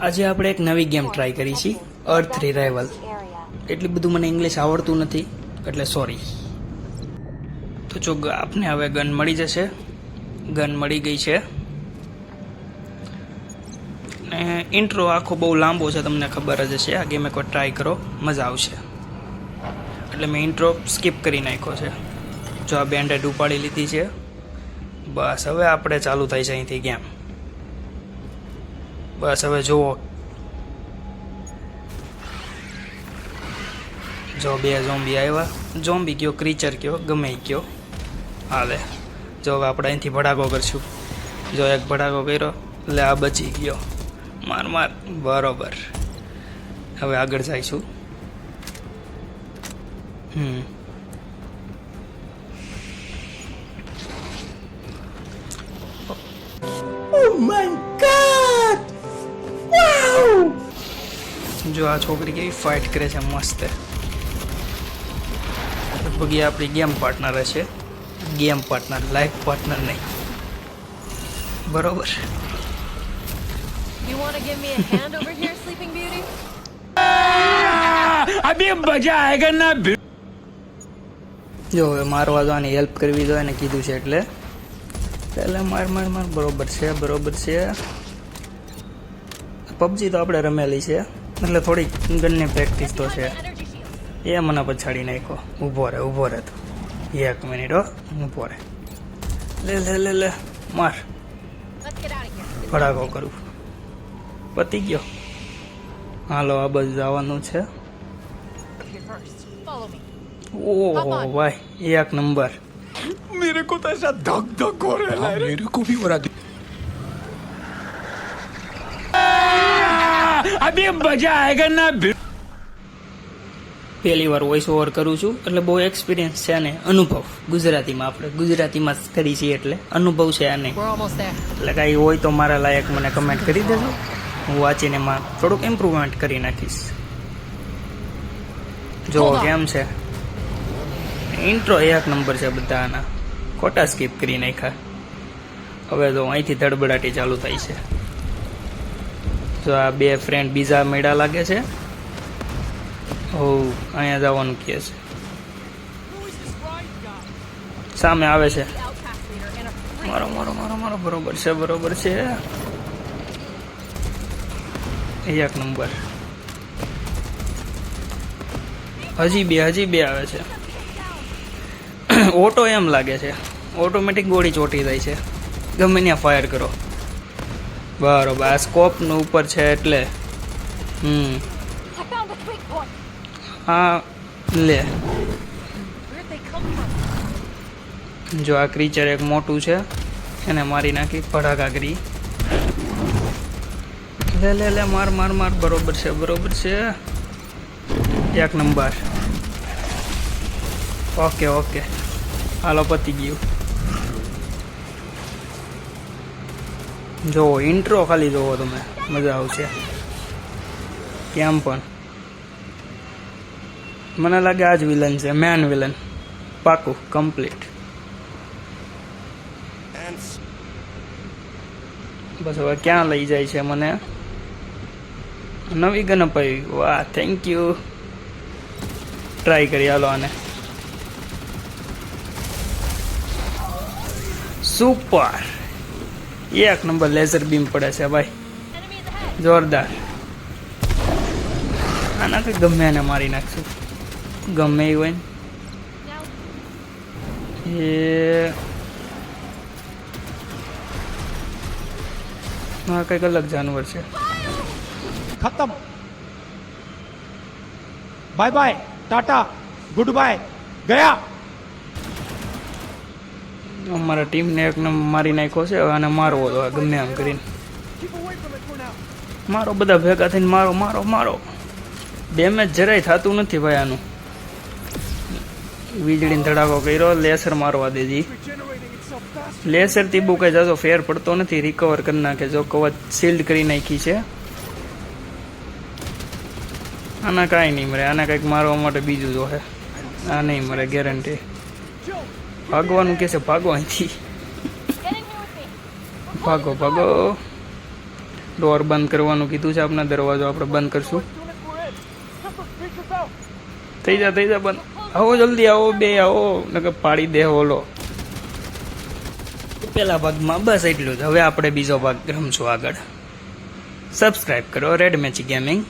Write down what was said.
આજે આપણે એક નવી ગેમ ટ્રાય કરી છે અર્થ રિરાઇવલ એટલું બધું મને ઇંગ્લિશ આવડતું નથી, એટલે સોરી તો જો આપને હવે ગન મળી જશે. ગન મળી ગઈ છે. ને ઇન્ટ્રો આખો બહુ લાંબો છે, તમને ખબર જ હશે. આ ગેમ એકવાર ટ્રાય કરો, મજા આવશે. એટલે મેં ઇન્ટ્રો સ્કીપ કરી નાખ્યો છે. જો આ બેન્ડેડ ઉપાડી લીધી છે. બસ, હવે આપણે ચાલુ થાય છે અહીંથી ગેમ બસ, હવે જુઓ. જો બે ઝોમ્બી આવ્યા. ઝોમ્બી કયો ક્રીચર કયો, ગમે કયો. હાલે. જો હવે આપણે અહીંથી ભડાકો કરશું. જો એક ભડાકો કર્યો એટલે આ બચી ગયો. માર માર. બરોબર. હવે આગળ જઈશું. હમ. જો આ છોકરી કેવી ફાઇટ કરે છે મસ્ત. લગભગ એ આપણી ગેમ પાર્ટનર હશે ગેમ પાર્ટનર લાઈફ પાર્ટનર નહીં. બરોબર? અભી મજા ના જો હવે મારવા તો આની હેલ્પ કરવી તો એને કીધું છે એટલે. પહેલે માર માર માર. બરોબર છે બરોબર છે. પબજી તો આપણે રમેલી છે. એટલે થોડીક ગનની પ્રેક્ટિસ તો છે. એ મને પછાડી નાખ્યો. ઊભો રહે ઊભો રહે તો. એક મિનિટ હો ઊભો રહે લે લે લે લે માર. ભડાકો કરું. પતી ગયો. હાલો આ બસ જવાનું છે. ઓહો ભાઈ એક નંબર. મેરે કો તો ધક ધક હો રહે મેરે કો ભી હો अभी मजा आएगा ना भि- પહેલી વાર વોઇસ ઓવર કરું છું એટલે બહુ એક્સપિરિયન્સ છે ને અનુભવ ગુજરાતીમાં આપણે ગુજરાતીમાં જ કરી છીએ એટલે અનુભવ છે આને We're almost there. એટલે કાંઈ હોય તો મારા લાયક મને કમેન્ટ કરી દેજો હું વાંચીને એમાં થોડુંક ઇમ્પ્રુવમેન્ટ કરી નાખીશ જો Hold on. કેમ છે ઇન્ટ્રો એક નંબર છે બધા આના ખોટા સ્કીપ કરી નાખ્યા હવે તો અહીંથી ધડબડાટી ચાલુ થાય છે જો આ બે ફ્રેન્ડ બીજા મેળા લાગે છે. હો અહીંયા જવાનું કહે છે. સામે આવે છે. મારો મારો મારો મારો, બરોબર છે બરોબર છે. એક નંબર હજી બે હજી બે આવે છે. ઓટો એમ લાગે છે. ઓટોમેટિક ગોળી ચોટી જાય છે. ગમે ત્યાં ફાયર કરો. બરોબર. આ સ્કોપનું ઉપર છે એટલે. હમ. હા, લે? જો આ ક્રીચર એક મોટું છે, એને મારી નાખી ભડાકા કરી લે લે લે, માર માર માર. બરોબર છે બરોબર છે. એક નંબર. Okay okay. હાલો, પતી ગયું. જુઓ ઇન્ટ્રો ખાલી જોવો તમે. મજા આવશે. કેમ પણ. મને લાગે આ જ વિલન છે મેન વિલન પાકું કમ્પ્લીટ બસ હવે ક્યાં લઈ જાય છે મને? નવી ગન અપાવી વાહ થેન્ક યુ ટ્રાય કરી, હાલો આને. સુપર એક નંબર લેઝર બીમ પડે છે ભાઈ. જોરદાર. આના કંઈ ગમે એને મારી નાખશું. ગમે એ હોય ને. હા કંઈક અલગ જાનવર છે. ખતમ. Bye bye tata good bye ગયા. અમારા ટીમને એક મારી નાખ્યો છે અને મારવો તો ગમે એમ કરીને. મારો બધા ભેગા થઈને મારો મારો મારો. ડેમેજ જરાય થતું નથી ભાઈ આનું. વીજળીને ધડાકો કર્યો, લેસર મારવા દેજી. લેસરથી બહુ કઈ જાજો ફેર પડતો નથી રિકવર કરી નાખે. જો કવચ શિલ્ડ કરી નાખી છે. આના કાંઈ નહીં મરે, આને કંઈક મારવા માટે બીજું જોશે આ નહીં મરે ગેરંટી ભાગવાનું કે છે? ભાગો અહીંથી. ભાગો ભાગો. ડોર બંધ કરવાનું કીધું છે આપણા દરવાજો. આપણે બંધ કરશું. થઈ જા થઈ જા, બંધ. આવો જલ્દી, આવો બે, આવો. નકર પાડી દે ઓલો પેલા ભાગમાં બસ એટલું જ. હવે આપણે બીજો ભાગ રમશું આગળ. સબસ્ક્રાઈબ કરો રેડ મેચી ગેમિંગ